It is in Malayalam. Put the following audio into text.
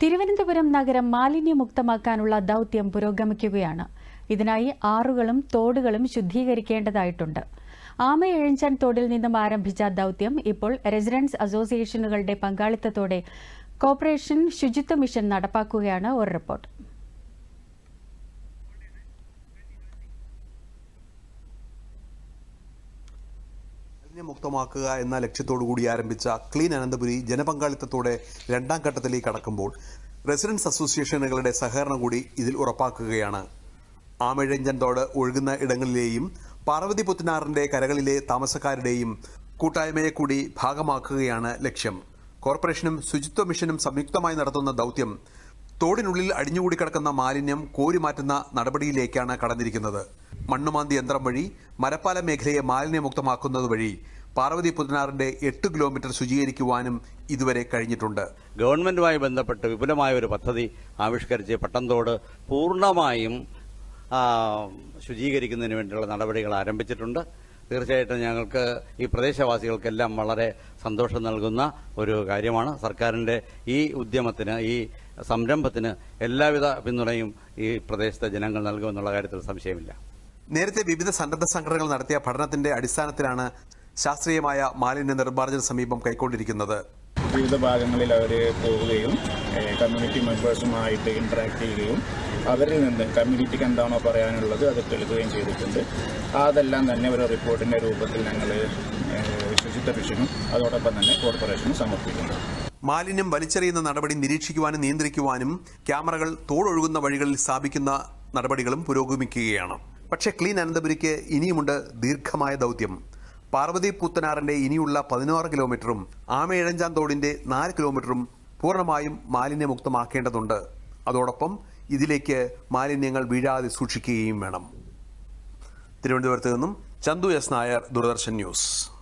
തിരുവനന്തപുരം നഗരം മാലിന്യമുക്തമാക്കാനുള്ള ദൗത്യം പുരോഗമിക്കുകയാണ്. ഇതിനായി ആറുകളും തോടുകളും ശുദ്ധീകരിക്കേണ്ടതായിട്ടുണ്ട്. ആമയഴിഞ്ചാൻ തോടിൽ നിന്നും ആരംഭിച്ച ദൗത്യം ഇപ്പോൾ റെസിഡൻസ് അസോസിയേഷനുകളുടെ പങ്കാളിത്തത്തോടെ കോർപ്പറേഷൻ ശുചിത്വ മിഷൻ നടപ്പാക്കുകയാണ് ഒരു റിപ്പോർട്ട്. മാലിന്യമുക്തമാക്കുക എന്ന ലക്ഷ്യത്തോടുകൂടി ആരംഭിച്ച ക്ലീൻ അനന്തപുരി ജനപങ്കാളിത്തത്തോടെ രണ്ടാം ഘട്ടത്തിലേക്ക് കടക്കുമ്പോൾ റെസിഡൻസ് അസോസിയേഷനുകളുടെ സഹകരണം കൂടി ഇതിൽ ഉറപ്പാക്കുകയാണ്. ആമഴഞ്ചൻ തോട് ഒഴുകുന്ന ഇടങ്ങളിലെയും പാർവതി പുത്തനാറിന്റെ കരകളിലെ താമസക്കാരുടെയും കൂട്ടായ്മയെ കൂടി ഭാഗമാക്കുകയാണ് ലക്ഷ്യം. കോർപ്പറേഷനും ശുചിത്വ മിഷനും സംയുക്തമായി നടത്തുന്ന ദൗത്യം തോടിനുള്ളിൽ അടിഞ്ഞുകൂടി കിടക്കുന്ന മാലിന്യം കോരിമാറ്റുന്ന നടപടിയിലേക്കാണ് കടന്നിരിക്കുന്നത്. മണ്ണുമാന്തി യന്ത്രം വഴി മരപ്പാല മേഖലയെ മാലിന്യമുക്തമാക്കുന്നത് വഴി പാർവതി പുതിനാറിന്റെ എട്ട് കിലോമീറ്റർ ശുചീകരിക്കുവാനും ഇതുവരെ കഴിഞ്ഞിട്ടുണ്ട്. ഗവൺമെന്റുമായി ബന്ധപ്പെട്ട് വിപുലമായ ഒരു പദ്ധതി ആവിഷ്കരിച്ച് പട്ടംതോട് പൂർണമായും ശുചീകരിക്കുന്നതിന് വേണ്ടിയുള്ള നടപടികൾ ആരംഭിച്ചിട്ടുണ്ട്. തീർച്ചയായിട്ടും ഞങ്ങൾക്ക് ഈ പ്രദേശവാസികൾക്കെല്ലാം വളരെ സന്തോഷം നൽകുന്ന ഒരു കാര്യമാണ്. സർക്കാരിന്റെ ഈ ഉദ്യമത്തിന് ഈ സംരംഭത്തിന് എല്ലാവിധ പിന്തുണയും ഈ പ്രദേശത്തെ ജനങ്ങൾ നൽകുമെന്നുള്ള കാര്യത്തിൽ സംശയമില്ല. നേരത്തെ വിവിധ സന്നദ്ധ സംഘടനകൾ നടത്തിയ പഠനത്തിന്റെ അടിസ്ഥാനത്തിലാണ് ശാസ്ത്രീയമായ മാലിന്യ നിർമ്മാർജന സമീപം കൈക്കൊണ്ടിരിക്കുന്നത്. വിവിധ ഭാഗങ്ങളിൽ അവർ പോവുകയും കമ്മ്യൂണിറ്റി മെമ്പേഴ്സുമായിട്ട് ഇൻട്രാക്ട് ചെയ്യുകയും അവരിൽ നിന്ന് കമ്മ്യൂണിറ്റിക്ക് എന്താണോ പറയാനുള്ളത് അത് തെളിക്കുകയും ചെയ്തിട്ടുണ്ട്. അതെല്ലാം തന്നെ ഒരു റിപ്പോർട്ടിന്റെ രൂപത്തിൽ ഞങ്ങൾ ശുചിത്വ മിഷനും അതോടൊപ്പം തന്നെ കോർപ്പറേഷനും സമർപ്പിക്കുന്നു. മാലിന്യം വലിച്ചെറിയുന്ന നടപടി നിരീക്ഷിക്കുവാനും നിയന്ത്രിക്കുവാനും ക്യാമറകൾ തോടൊഴുകുന്ന വഴികളിൽ സ്ഥാപിക്കുന്ന നടപടികളും പുരോഗമിക്കുകയാണ്. പക്ഷേ ക്ലീൻ അനന്തപുരിക്ക് ഇനിയുമുണ്ട് ദീർഘമായ ദൗത്യം. പാർവതി പൂത്തനാറിന്റെ ഇനിയുള്ള പതിനാറ് കിലോമീറ്ററും ആമയിഴഞ്ചാൻ തോടിന്റെ നാല് കിലോമീറ്ററും പൂർണമായും മാലിന്യമുക്തമാക്കേണ്ടതുണ്ട്. അതോടൊപ്പം ഇതിലേക്ക് മാലിന്യങ്ങൾ വീഴാതെ സൂക്ഷിക്കുകയും വേണം. തിരുവനന്തപുരത്ത് നിന്നും ചന്തു എസ് നായർ ദൂരദർശൻ ന്യൂസ്.